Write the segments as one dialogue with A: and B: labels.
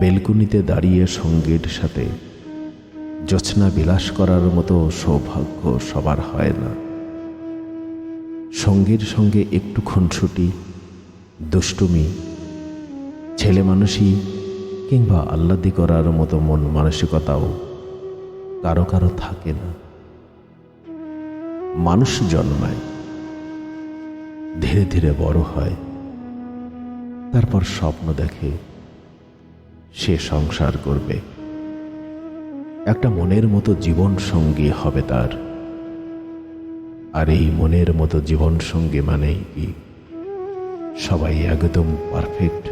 A: বেলকুনিতে দাঁড়িয়ে সঙ্গীর সাথে জোছনা বিলাস করার মতো সৌভাগ্য সবার হয় না। সঙ্গীর সঙ্গে একটু খুনসুটি, দুষ্টুমি, ছেলে মানুষই কিংবা আহ্লাদি করার মতো মন মানসিকতাও কারও কারও থাকে না। মানুষ জন্মায়, ধীরে ধীরে বড় হয়, তারপর স্বপ্ন দেখে সে সংসার করবে। একটা মনের মতো জীবন সঙ্গী হবে তার। আর এই মনের মতো জীবন সঙ্গী মানেই কি? সবাই একদম পারফেক্ট।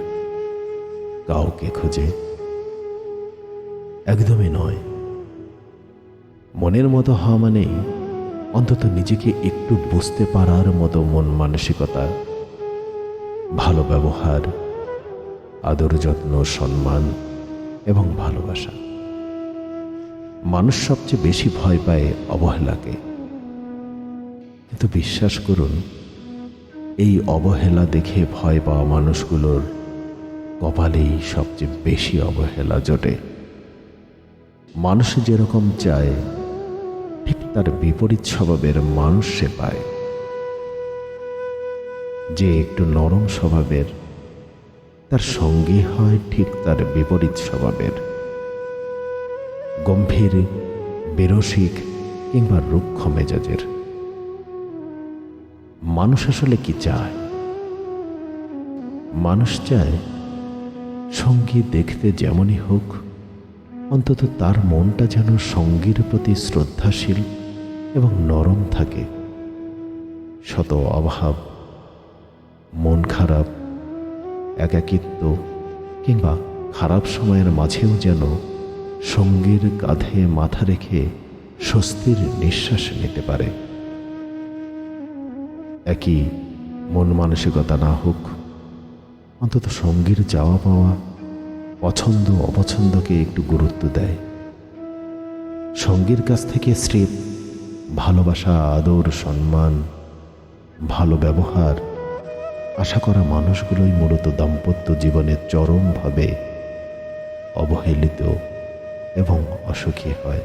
A: কাউকে খোঁজে একদমই নয়। মনের মতো হওয়া মানেই অন্তত নিজেকে একটু বুঝতে পারার মতো মন মানসিকতা, ভালো ব্যবহার আদর যত্ন, সম্মান এবং ভালোবাসা। মানুষ সবচেয়ে বেশি ভয় পায় অবহেলাকে। কিন্তু বিশ্বাস করুন, এই অবহেলা দেখে ভয় পাওয়া মানুষগুলোর কপালেই সবচেয়ে বেশি অবহেলা জোটে। মানুষ যেরকম চায়, ঠিক তার বিপরীত স্বভাবের মানুষ সে পায়। যে একটু নরম স্বভাবের তার সঙ্গী হয় ঠিক তার বিপরীত স্বভাবের। গম্ভীর, বেরসিক কিংবা রুক্ষ মেজাজের। মানুষ আসলে কি চায়? মানুষ চায় সঙ্গী দেখতে যেমনই হোক, অন্তত তার মনটা যেন সঙ্গীর প্রতি শ্রদ্ধাশীল এবং নরম থাকে। শত অভাব, মন খারাপ একাকিত্ব কিংবা খারাপ সময়ের মাঝেও যেন সঙ্গীর কাঁধে মাথা রেখে স্বস্তির নিঃশ্বাস নিতে পারে। একই মন মানসিকতা না হোক, অন্তত সঙ্গীর যাওয়া পাওয়া, পছন্দ অপছন্দকে একটু গুরুত্ব দেয়। সঙ্গীর কাছ থেকে স্রেফ ভালোবাসা, আদর, সম্মান, ভালো ব্যবহার আশা করা মানুষগুলোই মূলত দাম্পত্য জীবনে চরমভাবে অবহেলিত এবং অসুখী হয়।